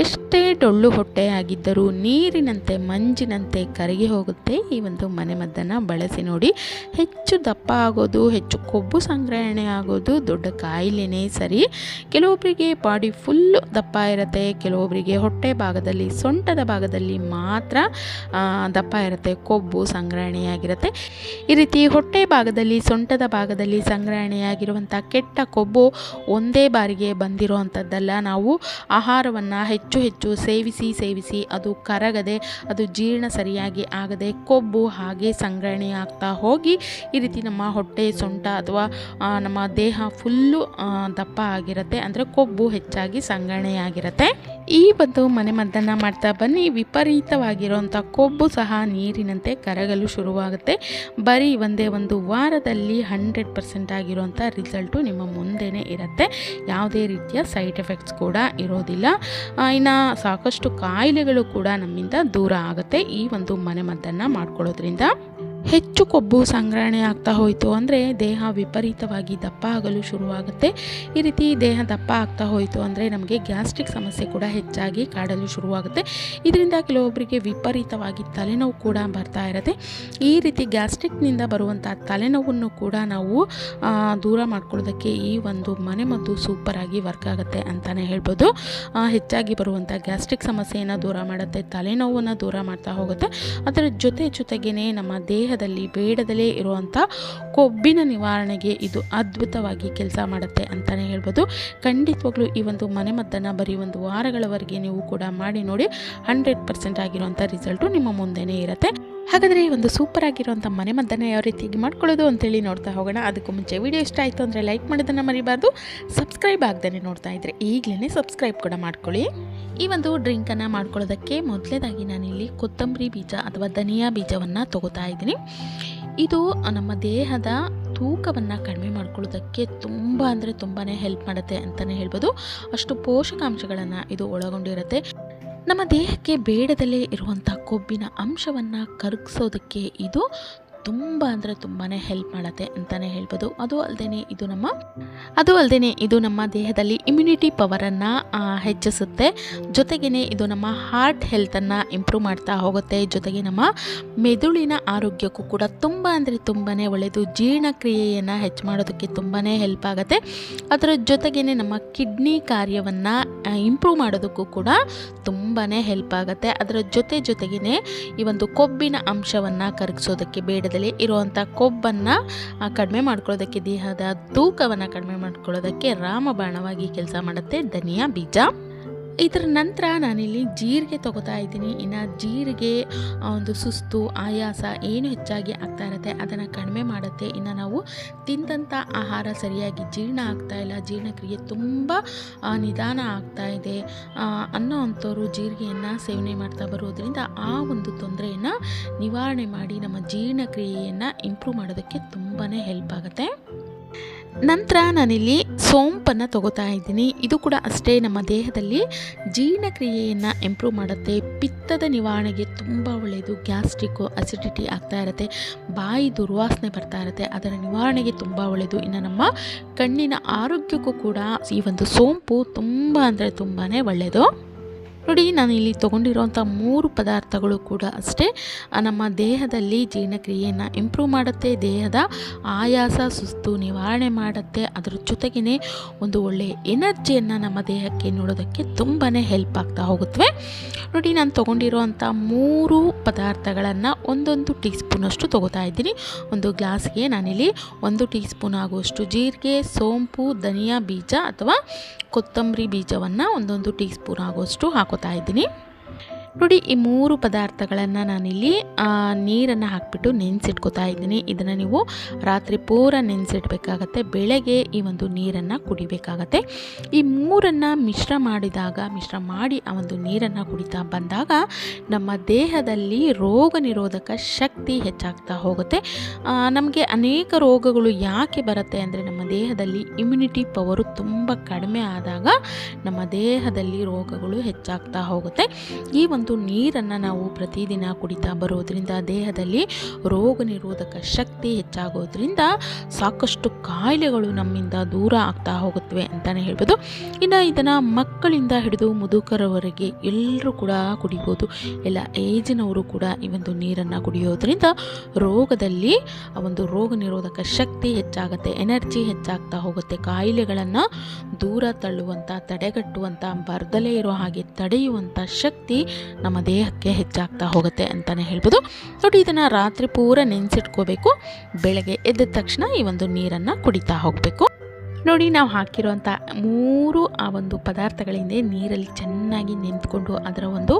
ಎಷ್ಟೇ ಡೊಳ್ಳು ಹೊಟ್ಟೆಯಾಗಿದ್ದರೂ ನೀರಿನಂತೆ ಮಂಜಿನಂತೆ ಕರಗಿ ಹೋಗುತ್ತೆ. ಈ ಒಂದು ಮನೆಮದ್ದನ್ನು ಬಳಸಿ ನೋಡಿ. ಹೆಚ್ಚು ದಪ್ಪ ಆಗೋದು, ಹೆಚ್ಚು ಕೊಬ್ಬು ಸಂಗ್ರಹಣೆ ಆಗೋದು ದೊಡ್ಡ ಕಾಯಿಲೆನೇ ಸರಿ. ಕೆಲವೊಬ್ಬರಿಗೆ ಬಾಡಿ ಫುಲ್ಲು ದಪ್ಪ ಇರುತ್ತೆ ಕೆಲವೊಬ್ಬರಿಗೆ ಹೊಟ್ಟೆ ಭಾಗದಲ್ಲಿ, ಸೊಂಟದ ಭಾಗದಲ್ಲಿ ಮಾತ್ರ ದಪ್ಪ ಇರುತ್ತೆ, ಕೊಬ್ಬು ಸಂಗ್ರಹಣೆಯಾಗಿರುತ್ತೆ. ಈ ರೀತಿ ಹೊಟ್ಟೆ ಭಾಗದಲ್ಲಿ, ಸೊಂಟದ ಭಾಗದಲ್ಲಿ ಸಂಗ್ರಹಣೆಯಾಗಿರುವಂಥ ಕೆಟ್ಟ ಕೊಬ್ಬು ಒಂದೇ ಬಾರಿಗೆ ಬಂದಿರುವಂಥದ್ದಲ್ಲ ನಾವು ಆಹಾರವನ್ನು ಹೆಚ್ಚು ಹೆಚ್ಚು ಸೇವಿಸಿ ಸೇವಿಸಿ ಅದು ಕರಗದೆ ಅದು ಜೀರ್ಣ ಸರಿಯಾಗಿ ಆಗದೆ ಕೊಬ್ಬು ಹಾಗೆ ಸಂಗ್ರಹಣೆ ಆಗ್ತಾ ಹೋಗಿ ಈ ರೀತಿ ನಮ್ಮ ಹೊಟ್ಟೆ ಸೊಂಟ ಅಥವಾ ನಮ್ಮ ದೇಹ ಫುಲ್ಲು ದಪ್ಪ ಆಗಿರುತ್ತೆ. ಅಂದರೆ ಕೊಬ್ಬು ಹೆಚ್ಚಾಗಿ ಸಂಗ್ರಹಣೆಯಾಗಿರುತ್ತೆ ಈ ಒಂದು ಮನೆಮದ್ದನ್ನು ಮಾಡ್ತಾ ಬನ್ನಿ. ವಿಪರೀತವಾಗಿರುವಂಥ ಕೊಬ್ಬು ಸಹ ನೀರಿನಂತೆ ಕರಗಲು ಶುರುವಾಗುತ್ತೆ. ಬರೀ ಒಂದೇ ಒಂದು ವಾರದಲ್ಲಿ ಹಂಡ್ರೆಡ್ ಪರ್ಸೆಂಟ್ ಆಗಿರುವಂಥ ರಿಸಲ್ಟು ನಿಮ್ಮ ಮುಂದೆನೇ ಇರುತ್ತೆ. ಯಾವುದೇ ರೀತಿಯ ಸೈಡ್ ಎಫೆಕ್ಟ್ಸ್ ಕೂಡ ಇರೋದಿಲ್ಲ. ಇನ್ನು ಸಾಕಷ್ಟು ಕಾಯಿಲೆಗಳು ಕೂಡ ನಮ್ಮಿಂದ ದೂರ ಆಗುತ್ತೆ ಈ ಒಂದು ಮನೆಮದ್ದನ್ನು ಮಾಡ್ಕೊಳ್ಳೋದ್ರಿಂದ. ಹೆಚ್ಚು ಕೊಬ್ಬು ಸಂಗ್ರಹಣೆ ಆಗ್ತಾ ಹೋಯಿತು ಅಂದರೆ ದೇಹ ವಿಪರೀತವಾಗಿ ದಪ್ಪ ಆಗಲು ಶುರುವಾಗುತ್ತೆ. ಈ ರೀತಿ ದೇಹ ದಪ್ಪ ಆಗ್ತಾ ಹೋಯಿತು ಅಂದರೆ ನಮಗೆ ಗ್ಯಾಸ್ಟ್ರಿಕ್ ಸಮಸ್ಯೆ ಕೂಡ ಹೆಚ್ಚಾಗಿ ಕಾಡಲು ಶುರುವಾಗುತ್ತೆ. ಇದರಿಂದ ಕೆಲವೊಬ್ಬರಿಗೆ ವಿಪರೀತವಾಗಿ ತಲೆನೋವು ಕೂಡ ಬರ್ತಾ ಇರುತ್ತೆ. ಈ ರೀತಿ ಗ್ಯಾಸ್ಟ್ರಿಕ್ನಿಂದ ಬರುವಂಥ ತಲೆನೋವನ್ನು ಕೂಡ ನಾವು ದೂರ ಮಾಡ್ಕೊಳ್ಳೋದಕ್ಕೆ ಈ ಒಂದು ಮನೆಮದ್ದು ಸೂಪರಾಗಿ ವರ್ಕ್ ಆಗುತ್ತೆ ಅಂತಲೇ ಹೇಳ್ಬೋದು. ಹೆಚ್ಚಾಗಿ ಬರುವಂಥ ಗ್ಯಾಸ್ಟ್ರಿಕ್ ಸಮಸ್ಯೆಯನ್ನು ದೂರ ಮಾಡುತ್ತೆ, ತಲೆನೋವನ್ನು ದೂರ ಮಾಡ್ತಾ ಹೋಗುತ್ತೆ. ಅದರ ಜೊತೆ ಜೊತೆಗೇ ನಮ್ಮ ದೇಹದಲ್ಲಿ ಬೇಡದಲೇ ಇರುವಂಥ ಕೊಬ್ಬಿನ ನಿವಾರಣೆಗೆ ಇದು ಅದ್ಭುತವಾಗಿ ಕೆಲಸ ಮಾಡುತ್ತೆ ಅಂತಲೇ ಹೇಳ್ಬೋದು. ಖಂಡಿತವಾಗ್ಲೂ ಈ ಒಂದು ಮನೆಮದ್ದನ್ನು ಬರೀ ಒಂದು ವಾರಗಳವರೆಗೆ ನೀವು ಕೂಡ ಮಾಡಿ ನೋಡಿ, ಹಂಡ್ರೆಡ್ ಪರ್ಸೆಂಟ್ ಆಗಿರುವಂಥ ರಿಸಲ್ಟು ನಿಮ್ಮ ಮುಂದೆನೇ ಇರುತ್ತೆ. ಹಾಗಾದರೆ ಈ ಒಂದು ಸೂಪರ್ ಆಗಿರುವಂಥ ಮನೆಮದ್ದನ್ನು ಯಾವ ರೀತಿಯಾಗಿ ಮಾಡ್ಕೊಳ್ಳೋದು ಅಂತೇಳಿ ನೋಡ್ತಾ ಹೋಗೋಣ. ಅದಕ್ಕೂ ಮುಂಚೆ ವಿಡಿಯೋ ಇಷ್ಟ ಆಯಿತು ಅಂದರೆ ಲೈಕ್ ಮಾಡೋದನ್ನು ಮರಿಬಾರ್ದು. ಸಬ್ಸ್ಕ್ರೈಬ್ ಆಗ್ದೇ ನೋಡ್ತಾ ಇದ್ದರೆ ಈಗಲೇ ಸಬ್ಸ್ಕ್ರೈಬ್ ಕೂಡ ಮಾಡ್ಕೊಳ್ಳಿ. ಈ ಒಂದು ಡ್ರಿಂಕನ್ನು ಮಾಡ್ಕೊಳ್ಳೋದಕ್ಕೆ ಮೊದಲೇದಾಗಿ ನಾನಿಲ್ಲಿ ಕೊತ್ತಂಬರಿ ಬೀಜ ಅಥವಾ ಧನಿಯಾ ಬೀಜವನ್ನು ತಗೋತಾ ಇದ್ದೀನಿ. ಇದು ನಮ್ಮ ದೇಹದ ತೂಕವನ್ನು ಕಡಿಮೆ ಮಾಡ್ಕೊಳ್ಳೋದಕ್ಕೆ ತುಂಬ ಅಂದರೆ ತುಂಬಾ ಹೆಲ್ಪ್ ಮಾಡುತ್ತೆ ಅಂತಲೇ ಹೇಳ್ಬೋದು. ಅಷ್ಟು ಪೋಷಕಾಂಶಗಳನ್ನು ಇದು ಒಳಗೊಂಡಿರುತ್ತೆ. ನಮ್ಮ ದೇಹಕ್ಕೆ ಬೇಡದಲ್ಲೇ ಇರುವಂಥ ಕೊಬ್ಬಿನ ಅಂಶವನ್ನು ಕರಗಿಸೋದಕ್ಕೆ ಇದು ತುಂಬ ಅಂದರೆ ತುಂಬಾ ಹೆಲ್ಪ್ ಮಾಡುತ್ತೆ ಅಂತಲೇ ಹೇಳ್ಬೋದು. ಅದು ಅಲ್ಲದೆ ಇದು ನಮ್ಮ, ಅದು ಅಲ್ಲದೆ ಇದು ನಮ್ಮ ದೇಹದಲ್ಲಿ ಇಮ್ಯುನಿಟಿ ಪವರನ್ನು ಹೆಚ್ಚಿಸುತ್ತೆ. ಜೊತೆಗೇ ಇದು ನಮ್ಮ ಹಾರ್ಟ್ ಹೆಲ್ತನ್ನು ಇಂಪ್ರೂವ್ ಮಾಡ್ತಾ ಹೋಗುತ್ತೆ. ಜೊತೆಗೆ ನಮ್ಮ ಮೆದುಳಿನ ಆರೋಗ್ಯಕ್ಕೂ ಕೂಡ ತುಂಬ ಅಂದರೆ ತುಂಬಾ ಒಳ್ಳೆಯದು ಜೀರ್ಣಕ್ರಿಯೆಯನ್ನು ಹೆಚ್ಚು ಮಾಡೋದಕ್ಕೆ ತುಂಬಾ ಹೆಲ್ಪ್ ಆಗುತ್ತೆ. ಅದರ ಜೊತೆಗೇ ನಮ್ಮ ಕಿಡ್ನಿ ಕಾರ್ಯವನ್ನು ಇಂಪ್ರೂವ್ ಮಾಡೋದಕ್ಕೂ ಕೂಡ ತುಂಬಾ ಹೆಲ್ಪ್ ಆಗುತ್ತೆ. ಅದರ ಜೊತೆ ಜೊತೆಗೇ ಈ ಒಂದು ಕೊಬ್ಬಿನ ಅಂಶವನ್ನು ಕರಗಿಸೋದಕ್ಕೆ ಬೇಡದಲ್ಲೇ ಇರುವಂಥ ಕೊಬ್ಬನ್ನು ಕಡಿಮೆ ಮಾಡ್ಕೊಳ್ಳೋದಕ್ಕೆ ದೇಹದ ತೂಕವನ್ನು ಕಡಿಮೆ ಮಾಡ್ಕೊಳ್ಳೋದಕ್ಕೆ ರಾಮಬಾಣವಾಗಿ ಕೆಲಸ ಮಾಡುತ್ತೆ ಧನಿಯಾ ಬೀಜ. ಇದರ ನಂತರ ನಾನಿಲ್ಲಿ ಜೀರಿಗೆ ತಗೋತಾ ಇದ್ದೀನಿ. ಇನ್ನು ಜೀರಿಗೆ ಒಂದು ಸುಸ್ತು, ಆಯಾಸ ಏನು ಹೆಚ್ಚಾಗಿ ಆಗ್ತಾ ಇರುತ್ತೆ, ಅದನ್ನು ಕಡಿಮೆ ಮಾಡುತ್ತೆ. ಇನ್ನು ನಾವು ತಿಂದಂಥ ಆಹಾರ ಸರಿಯಾಗಿ ಜೀರ್ಣ ಆಗ್ತಾ ಇಲ್ಲ. ಜೀರ್ಣಕ್ರಿಯೆ ತುಂಬ ನಿಧಾನ ಆಗ್ತಾ ಇದೆ. ಅನ್ನೋ ಅಂಥವ್ರು ಜೀರಿಗೆಯನ್ನು ಸೇವನೆ ಮಾಡ್ತಾ ಬರೋದ್ರಿಂದ ಆ ಒಂದು ತೊಂದರೆಯನ್ನು ನಿವಾರಣೆ ಮಾಡಿ ನಮ್ಮ ಜೀರ್ಣಕ್ರಿಯೆಯನ್ನು ಇಂಪ್ರೂವ್ ಮಾಡೋದಕ್ಕೆ ತುಂಬಾ ಹೆಲ್ಪ್ ಆಗುತ್ತೆ. ನಂತರ ನಾನಿಲ್ಲಿ ಸೋಂಪನ್ನು ತಗೋತಾ ಇದ್ದೀನಿ. ಇದು ಕೂಡ ಅಷ್ಟೇ ನಮ್ಮ ದೇಹದಲ್ಲಿ ಜೀರ್ಣಕ್ರಿಯೆಯನ್ನು ಇಂಪ್ರೂವ್ ಮಾಡುತ್ತೆ. ಪಿತ್ತದ ನಿವಾರಣೆಗೆ ತುಂಬ ಒಳ್ಳೆಯದು ಗ್ಯಾಸ್ಟ್ರಿಕ್ಕು ಅಸಿಡಿಟಿ ಆಗ್ತಾ ಇರುತ್ತೆ. ಬಾಯಿ ದುರ್ವಾಸನೆ ಬರ್ತಾ ಇರುತ್ತೆ. ಅದರ ನಿವಾರಣೆಗೆ ತುಂಬ ಒಳ್ಳೆಯದು ಇನ್ನು ನಮ್ಮ ಕಣ್ಣಿನ ಆರೋಗ್ಯಕ್ಕೂ ಕೂಡ ಈ ಒಂದು ಸೋಂಪು ತುಂಬ ಅಂದರೆ ತುಂಬಾ ಒಳ್ಳೆಯದು ನೋಡಿ ನಾನು ಇಲ್ಲಿ ತೊಗೊಂಡಿರೋಂಥ ಮೂರು ಪದಾರ್ಥಗಳು ಕೂಡ ಅಷ್ಟೇ. ನಮ್ಮ ದೇಹದಲ್ಲಿ ಜೀರ್ಣಕ್ರಿಯೆಯನ್ನು ಇಂಪ್ರೂವ್ ಮಾಡುತ್ತೆ, ದೇಹದ ಆಯಾಸ, ಸುಸ್ತು ನಿವಾರಣೆ ಮಾಡುತ್ತೆ. ಅದರ ಜೊತೆಗೇ ಒಂದು ಒಳ್ಳೆಯ ಎನರ್ಜಿಯನ್ನು ನಮ್ಮ ದೇಹಕ್ಕೆ ನೋಡೋದಕ್ಕೆ ತುಂಬಾ ಹೆಲ್ಪ್ ಆಗ್ತಾ ಹೋಗುತ್ತವೆ ನೋಡಿ, ನಾನು ತೊಗೊಂಡಿರೋಂಥ ಮೂರು ಪದಾರ್ಥಗಳನ್ನು ಒಂದೊಂದು ಟೀ ಸ್ಪೂನಷ್ಟು ತೊಗೋತಾ ಇದ್ದೀನಿ. ಒಂದು ಗ್ಲಾಸ್ಗೆ ನಾನಿಲ್ಲಿ ಒಂದು ಟೀ ಸ್ಪೂನ್ ಆಗುವಷ್ಟು ಜೀರಿಗೆ, ಸೋಂಪು, ಧನಿಯಾ ಬೀಜ ಅಥವಾ ಕೊತ್ತಂಬರಿ ಬೀಜವನ್ನು ಒಂದೊಂದು ಟೀ ಸ್ಪೂನ್ ಆಗುವಷ್ಟು ಹಾಕೋತಾ ಇದ್ದೀನಿ ನೋಡಿ, ಈ ಮೂರು ಪದಾರ್ಥಗಳನ್ನು ನಾನಿಲ್ಲಿ ನೀರನ್ನು ಹಾಕಿಬಿಟ್ಟು ನೆನೆಸಿಟ್ಕೋತಾ ಇದ್ದೀನಿ. ಇದನ್ನು ನೀವು ರಾತ್ರಿ ಪೂರ ನೆನೆಸಿಡ್ಬೇಕಾಗತ್ತೆ. ಬೆಳಗ್ಗೆ ಈ ಒಂದು ನೀರನ್ನು ಕುಡಿಬೇಕಾಗತ್ತೆ. ಈ ಮೂರನ್ನು ಮಿಶ್ರ ಮಾಡಿದಾಗ, ಮಿಶ್ರ ಮಾಡಿ ಆ ಒಂದು ನೀರನ್ನು ಕುಡಿತಾ ಬಂದಾಗ, ನಮ್ಮ ದೇಹದಲ್ಲಿ ರೋಗ ನಿರೋಧಕ ಶಕ್ತಿ ಹೆಚ್ಚಾಗ್ತಾ ಹೋಗುತ್ತೆ. ನಮಗೆ ಅನೇಕ ರೋಗಗಳು ಯಾಕೆ ಬರುತ್ತೆ ಅಂದರೆ, ನಮ್ಮ ದೇಹದಲ್ಲಿ ಇಮ್ಯುನಿಟಿ ಪವರು ತುಂಬ ಕಡಿಮೆ ಆದಾಗ, ನಮ್ಮ ದೇಹದಲ್ಲಿ ರೋಗಗಳು ಹೆಚ್ಚಾಗ್ತಾ ಹೋಗುತ್ತೆ. ಈ ಒಂದು ಒಂದು ನೀರನ್ನು ನಾವು ಪ್ರತಿದಿನ ಕುಡಿತಾ ಬರೋದರಿಂದ ದೇಹದಲ್ಲಿ ರೋಗ ನಿರೋಧಕ ಶಕ್ತಿ ಹೆಚ್ಚಾಗೋದ್ರಿಂದ ಸಾಕಷ್ಟು ಕಾಯಿಲೆಗಳು ನಮ್ಮಿಂದ ದೂರ ಆಗ್ತಾ ಹೋಗುತ್ತವೆ ಅಂತಲೇ ಹೇಳ್ಬೋದು. ಇನ್ನು ಇದನ್ನು ಮಕ್ಕಳಿಂದ ಹಿಡಿದು ಮುದುಕರವರೆಗೆ ಎಲ್ಲರೂ ಕೂಡ ಕುಡಿಬೋದು. ಎಲ್ಲ ಏಜಿನವರು ಕೂಡ ಈ ಒಂದು ನೀರನ್ನು ಕುಡಿಯೋದ್ರಿಂದ ರೋಗದಲ್ಲಿ ಒಂದು ರೋಗ ನಿರೋಧಕ ಶಕ್ತಿ ಹೆಚ್ಚಾಗುತ್ತೆ, ಎನರ್ಜಿ ಹೆಚ್ಚಾಗ್ತಾ ಹೋಗುತ್ತೆ. ಕಾಯಿಲೆಗಳನ್ನು ದೂರ ತಳ್ಳುವಂಥ ತಡೆಗಟ್ಟುವಂಥ ಬರ್ದಲೇ ಇರೋ ಹಾಗೆ ತಡೆಯುವಂಥ ಶಕ್ತಿ ನಮ್ಮ ದೇಹಕ್ಕೆ ಹೆಚ್ಚಾಗ್ತಾ ಹೋಗುತ್ತೆ ಅಂತಲೇ ಹೇಳ್ಬೋದು. ನೋಡಿ, ಇದನ್ನು ರಾತ್ರಿ ಪೂರ ನೆನೆಸಿಟ್ಕೋಬೇಕು. ಬೆಳಗ್ಗೆ ಎದ್ದ ತಕ್ಷಣ ಈ ಒಂದು ನೀರನ್ನು ಕುಡಿತಾ ಹೋಗಬೇಕು. ನೋಡಿ, ನಾವು ಹಾಕಿರುವಂಥ ಮೂರು, ಆ ಒಂದು ಪದಾರ್ಥಗಳಿಂದ ನೀರಲ್ಲಿ ಚೆನ್ನಾಗಿ ನೆಂದ್ಕೊಂಡು ಅದರ ಒಂದು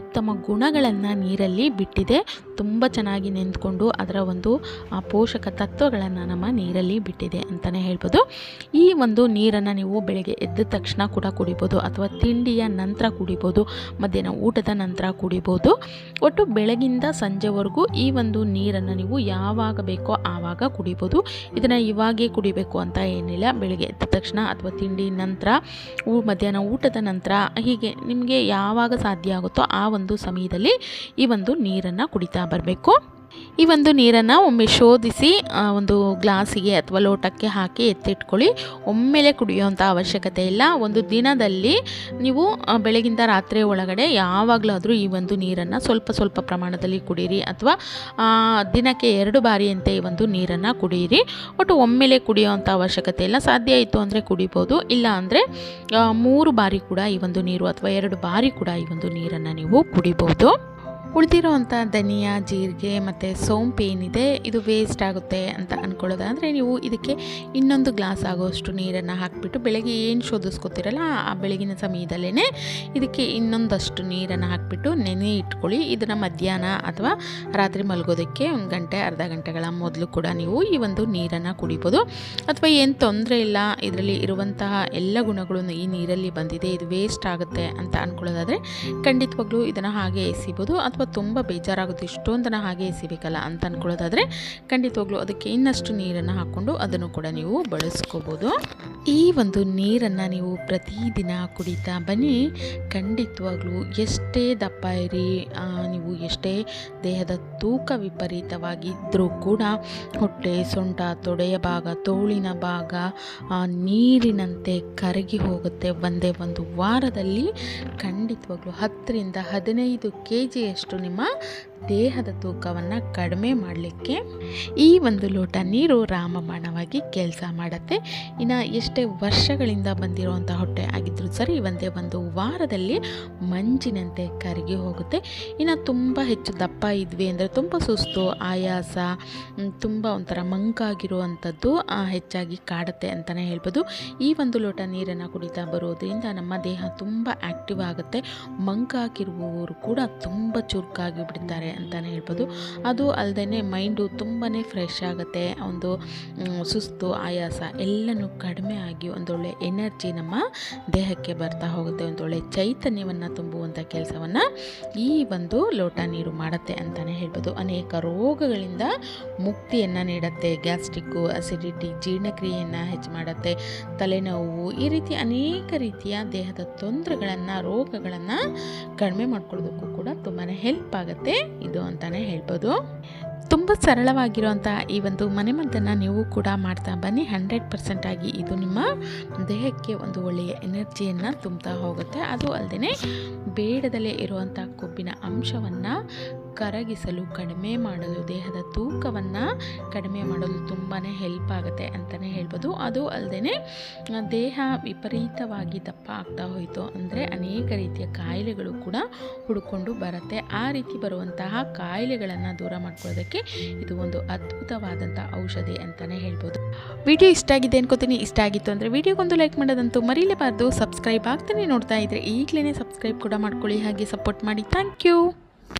ಉತ್ತಮ ಗುಣಗಳನ್ನು ನೀರಲ್ಲಿ ಬಿಟ್ಟಿದೆ. ತುಂಬ ಚೆನ್ನಾಗಿ ನೆಂದ್ಕೊಂಡು ಅದರ ಒಂದು ಪೋಷಕ ತತ್ವಗಳನ್ನು ನಮ್ಮ ನೀರಲ್ಲಿ ಬಿಟ್ಟಿದೆ ಅಂತಲೇ ಹೇಳ್ಬೋದು. ಈ ಒಂದು ನೀರನ್ನು ನೀವು ಬೆಳಗ್ಗೆ ಎದ್ದ ತಕ್ಷಣ ಕೂಡ ಕುಡಿಬೋದು ಅಥವಾ ತಿಂಡಿಯ ನಂತರ ಕುಡಿಬೋದು, ಮಧ್ಯಾಹ್ನ ಊಟದ ನಂತರ ಕುಡಿಬೋದು. ಒಟ್ಟು ಬೆಳಗಿಂದ ಸಂಜೆವರೆಗೂ ಈ ಒಂದು ನೀರನ್ನು ನೀವು ಯಾವಾಗ ಬೇಕೋ ಆವಾಗ ಕುಡಿಬೋದು. ಇದನ್ನು ಇವಾಗೇ ಕುಡಿಬೇಕು ಅಂತ ಏನಿಲ್ಲ. ಬೆಳಗ್ಗೆ ಎದ್ದ ತಕ್ಷಣ ಅಥವಾ ತಿಂಡಿ ನಂತರ, ಊ, ಮಧ್ಯಾಹ್ನ ಊಟದ ನಂತರ ಹೀಗೆ ನಿಮಗೆ ಯಾವಾಗ ಸಾಧ್ಯ ಆಗುತ್ತೋ ಆ ಒಂದು ಸಮಯದಲ್ಲಿ ಈ ಒಂದು ನೀರನ್ನು ಕುಡಿತಾ ಬರಬೇಕು. ಈ ಒಂದು ನೀರನ್ನು ಒಮ್ಮೆ ಶೋಧಿಸಿ ಒಂದು ಗ್ಲಾಸಿಗೆ ಅಥವಾ ಲೋಟಕ್ಕೆ ಹಾಕಿ ಎತ್ತಿಟ್ಕೊಳ್ಳಿ. ಒಮ್ಮೆಲೆ ಕುಡಿಯುವಂಥ ಅವಶ್ಯಕತೆ ಇಲ್ಲ. ಒಂದು ದಿನದಲ್ಲಿ ನೀವು ಬೆಳಗಿಂದ ರಾತ್ರಿ ಒಳಗಡೆ ಯಾವಾಗಲಾದರೂ ಈ ಒಂದು ನೀರನ್ನು ಸ್ವಲ್ಪ ಸ್ವಲ್ಪ ಪ್ರಮಾಣದಲ್ಲಿ ಕುಡೀರಿ ಅಥವಾ ದಿನಕ್ಕೆ ಎರಡು ಬಾರಿಯಂತೆ ಈ ಒಂದು ನೀರನ್ನು ಕುಡಿಯಿರಿ ಒಟ್ಟು ಒಮ್ಮೆಲೆ ಕುಡಿಯೋವಂಥ ಅವಶ್ಯಕತೆ ಇಲ್ಲ. ಸಾಧ್ಯ ಇತ್ತು ಅಂದರೆ ಕುಡಿಬೋದು. ಇಲ್ಲ ಅಂದರೆ ಮೂರು ಬಾರಿ ಕೂಡ ಈ ಒಂದು ನೀರು ಅಥವಾ ಎರಡು ಬಾರಿ ಕೂಡ ಈ ಒಂದು ನೀರನ್ನು ನೀವು ಕುಡಿಬೋದು. ಉಳಿದಿರೋವಂಥ ಧನಿಯಾ, ಜೀರಿಗೆ ಮತ್ತು ಸೋಂಪು ಏನಿದೆ, ಇದು ವೇಸ್ಟ್ ಆಗುತ್ತೆ ಅಂತ ಅಂದ್ಕೊಳ್ಳೋದಾದರೆ ನೀವು ಇದಕ್ಕೆ ಇನ್ನೊಂದು ಗ್ಲಾಸ್ ಆಗೋಷ್ಟು ನೀರನ್ನು ಹಾಕಿಬಿಟ್ಟು ಬೆಳಗ್ಗೆ ಏನು ಶೋಧಿಸ್ಕೊತಿರಲ್ಲ, ಆ ಬೆಳಗಿನ ಸಮಯದಲ್ಲೇ ಇದಕ್ಕೆ ಇನ್ನೊಂದಷ್ಟು ನೀರನ್ನು ಹಾಕಿಬಿಟ್ಟು ನೆನೆ ಇಟ್ಕೊಳ್ಳಿ. ಇದನ್ನು ಮಧ್ಯಾಹ್ನ ಅಥವಾ ರಾತ್ರಿ ಮಲಗೋದಕ್ಕೆ ಒಂದು ಗಂಟೆ, ಅರ್ಧ ಗಂಟೆಗಳ ಮೊದಲು ಕೂಡ ನೀವು ಈ ಒಂದು ನೀರನ್ನು ಕುಡಿಬೋದು. ಅಥವಾ ಏನು ತೊಂದರೆ ಇಲ್ಲ, ಇದರಲ್ಲಿ ಇರುವಂತಹ ಎಲ್ಲ ಗುಣಗಳು ಈ ನೀರಲ್ಲಿ ಬಂದಿದೆ, ಇದು ವೇಸ್ಟ್ ಆಗುತ್ತೆ ಅಂತ ಅಂದ್ಕೊಳ್ಳೋದಾದರೆ ಖಂಡಿತವಾಗ್ಲೂ ಇದನ್ನು ಹಾಗೆ ಎಸಿಬೋದು. ಅಥವಾ ತುಂಬ ಬೇಜಾರಾಗುತ್ತೆ. ಇಷ್ಟೊಂದನ್ನು ಹಾಗೆ ಎಸಿಬೇಕಲ್ಲ ಅಂತ ಅಂದ್ಕೊಳ್ಳೋದಾದರೆ ಖಂಡಿತವಾಗ್ಲೂ ಅದಕ್ಕೆ ಇನ್ನಷ್ಟು ನೀರನ್ನು ಹಾಕ್ಕೊಂಡು ಅದನ್ನು ಕೂಡ ನೀವು ಬಳಸ್ಕೋಬೋದು. ಈ ಒಂದು ನೀರನ್ನು ನೀವು ಪ್ರತಿದಿನ ಕುಡಿತಾ ಬನ್ನಿ. ಖಂಡಿತವಾಗ್ಲೂ ಎಷ್ಟೇ ದಪ್ಪ ಇರಿ ನೀವು ಎಷ್ಟೇ ದೇಹದ ತೂಕ ವಿಪರೀತವಾಗಿದ್ದರೂ ಕೂಡ ಹೊಟ್ಟೆ ಸೊಂಟ ತೊಡೆಯ ಭಾಗ, ತೋಳಿನ ಭಾಗ ನೀರಿನಂತೆ ಕರಗಿ ಹೋಗುತ್ತೆ ಒಂದೇ ಒಂದು ವಾರದಲ್ಲಿ. ಖಂಡಿತವಾಗ್ಲೂ ಹತ್ತರಿಂದ ಹದಿನೈದು ಕೆ ಜಿಯಷ್ಟು ನಿಮ್ಮ ದೇಹದ ತೂಕವನ್ನು ಕಡಿಮೆ ಮಾಡಲಿಕ್ಕೆ ಈ ಒಂದು ಲೋಟ ನೀರು ರಾಮಬಾಣವಾಗಿ ಕೆಲಸ ಮಾಡುತ್ತೆ. ಇನ್ನು ಎಷ್ಟೇ ವರ್ಷಗಳಿಂದ ಬಂದಿರುವಂಥ ಹೊಟ್ಟೆ ಆಗಿದ್ದರೂ ಸರಿ, ಒಂದೇ ಒಂದು ವಾರದಲ್ಲಿ ಮಂಜಿನಂತೆ ಕರಗಿ ಹೋಗುತ್ತೆ. ಇನ್ನು ತುಂಬ ಹೆಚ್ಚು ದಪ್ಪ ಇದ್ವಿ ಅಂದರೆ ತುಂಬ ಸುಸ್ತು, ಆಯಾಸ ತುಂಬ ಒಂಥರ ಮಂಕಾಗಿರುವಂಥದ್ದು ಹೆಚ್ಚಾಗಿ ಕಾಡುತ್ತೆ ಅಂತಲೇ ಹೇಳ್ಬೋದು. ಈ ಒಂದು ಲೋಟ ನೀರನ್ನು ಕುಡಿತಾ ಬರೋದರಿಂದ ನಮ್ಮ ದೇಹ ತುಂಬ ಆ್ಯಕ್ಟಿವ್ ಆಗುತ್ತೆ. ಮಂಕಾಗಿರುವವರು ಕೂಡ ತುಂಬ ಚುರುಕಾಗಿ ಬಿಡ್ತಾರೆ. ಅಂತಲೇ ಹೇಳ್ಬೋದು. ಅದು ಅಲ್ಲದೆ ಮೈಂಡು ತುಂಬಾ ಫ್ರೆಶ್ ಆಗುತ್ತೆ. ಒಂದು ಸುಸ್ತು, ಆಯಾಸ ಎಲ್ಲನೂ ಕಡಿಮೆ ಆಗಿ ಒಂದೊಳ್ಳೆ ಎನರ್ಜಿ ನಮ್ಮ ದೇಹಕ್ಕೆ ಬರ್ತಾ ಹೋಗುತ್ತೆ. ಒಂದೊಳ್ಳೆ ಚೈತನ್ಯವನ್ನು ತುಂಬುವಂಥ ಕೆಲಸವನ್ನು ಈ ಒಂದು ಲೋಟ ನೀರು ಮಾಡುತ್ತೆ ಅಂತಲೇ ಹೇಳ್ಬೋದು. ಅನೇಕ ರೋಗಗಳಿಂದ ಮುಕ್ತಿಯನ್ನು ನೀಡುತ್ತೆ. ಗ್ಯಾಸ್ಟ್ರಿಕ್ಕು ಅಸಿಡಿಟಿ ಜೀರ್ಣಕ್ರಿಯೆಯನ್ನು ಹೆಚ್ಚು ಮಾಡುತ್ತೆ. ತಲೆನೋವು ಈ ರೀತಿ ಅನೇಕ ರೀತಿಯ ದೇಹದ ತೊಂದರೆಗಳನ್ನು, ರೋಗಗಳನ್ನು ಕಡಿಮೆ ಮಾಡ್ಕೊಳ್ಳೋದಕ್ಕೂ ಕೂಡ ತುಂಬಾ ಹೆಲ್ಪ್ ಆಗುತ್ತೆ. ಇದು ಅಂತಲೇ ಹೇಳ್ಬೋದು. ತುಂಬ ಸರಳವಾಗಿರುವಂಥ ಈ ಒಂದು ಮನೆಮದ್ದನ್ನು ನೀವು ಕೂಡ ಮಾಡ್ತಾ ಬನ್ನಿ. ಹಂಡ್ರೆಡ್ ಪರ್ಸೆಂಟಾಗಿ ಇದು ನಿಮ್ಮ ದೇಹಕ್ಕೆ ಒಂದು ಒಳ್ಳೆಯ ಎನರ್ಜಿಯನ್ನು ತುಂಬ್ತಾ ಹೋಗುತ್ತೆ. ಅದು ಅಲ್ಲದೆ ಬೇಡದಲ್ಲೇ ಇರುವಂಥ ಕೊಬ್ಬಿನ ಅಂಶವನ್ನು ಕರಗಿಸಲು ಕಡಿಮೆ ಮಾಡಲು, ದೇಹದ ತೂಕವನ್ನು ಕಡಿಮೆ ಮಾಡಲು ತುಂಬಾ ಹೆಲ್ಪ್ ಆಗುತ್ತೆ ಅಂತಲೇ ಹೇಳ್ಬೋದು. ಅದು ಅಲ್ಲದೆ ದೇಹ ವಿಪರೀತವಾಗಿ ದಪ್ಪ ಆಗ್ತಾ ಹೋಯಿತು ಅಂದರೆ ಅನೇಕ ರೀತಿಯ ಕಾಯಿಲೆಗಳು ಕೂಡ ಹುಡುಕೊಂಡು ಬರುತ್ತೆ. ಆ ರೀತಿ ಬರುವಂತಹ ಕಾಯಿಲೆಗಳನ್ನು ದೂರ ಮಾಡ್ಕೊಳ್ಳೋದಕ್ಕೆ ಇದು ಒಂದು ಅದ್ಭುತವಾದಂಥ ಔಷಧಿ ಅಂತಲೇ ಹೇಳ್ಬೋದು. ವಿಡಿಯೋ ಇಷ್ಟ ಆಗಿದೆ ಅನ್ಕೋತೀನಿ. ಇಷ್ಟ ಆಗಿತ್ತು ಅಂದರೆ ವಿಡಿಯೋಗೊಂದು ಲೈಕ್ ಮಾಡೋದಂತೂ ಮರೀಲೇಬಾರ್ದು. ಸಬ್ಸ್ಕ್ರೈಬ್ ಆಗ್ತಾನೆ ನೋಡ್ತಾ ಇದ್ದರೆ ಈಗಲೇ ಸಬ್ಸ್ಕ್ರೈಬ್ ಕೂಡ ಮಾಡ್ಕೊಳ್ಳಿ. ಹಾಗೆ ಸಪೋರ್ಟ್ ಮಾಡಿ. Thank you